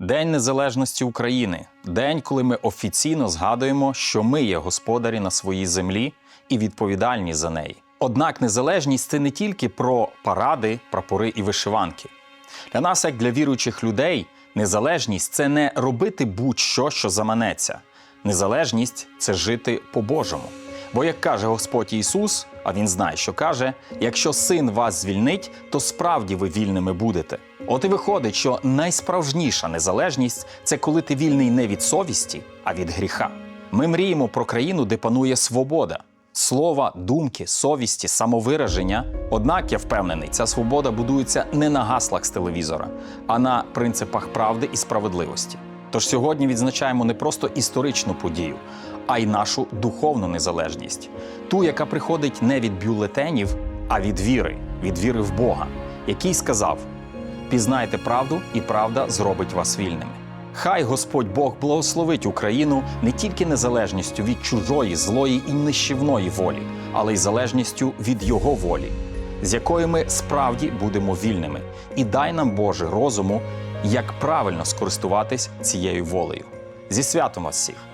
День Незалежності України день, коли ми офіційно згадуємо, що ми є господарі на своїй землі і відповідальні за неї. Однак незалежність це не тільки про паради, прапори і вишиванки. Для нас, як для віруючих людей, незалежність це не робити будь-що, що заманеться. Незалежність це жити по-божому. Бо, як каже Господь Ісус, а Він знає, що каже: якщо син вас звільнить, то справді ви вільними будете. От і виходить, що найсправжніша незалежність це коли ти вільний не від совісті, а від гріха. Ми мріємо про країну, де панує свобода. Слова, думки, совісті, самовираження. Однак я впевнений, ця свобода будується не на гаслах з телевізора, а на принципах правди і справедливості. Тож сьогодні відзначаємо не просто історичну подію, а й нашу духовну незалежність, ту, яка приходить не від бюлетенів, а від віри, від віри в Бога, який сказав: пізнайте правду, і правда зробить вас вільними. Хай Господь Бог благословить Україну не тільки незалежністю від чужої, злої і нищівної волі, але й залежністю від Його волі, з якою ми справді будемо вільними. І дай нам Боже розуму, як правильно скористуватись цією волею. Зі святом вас всіх!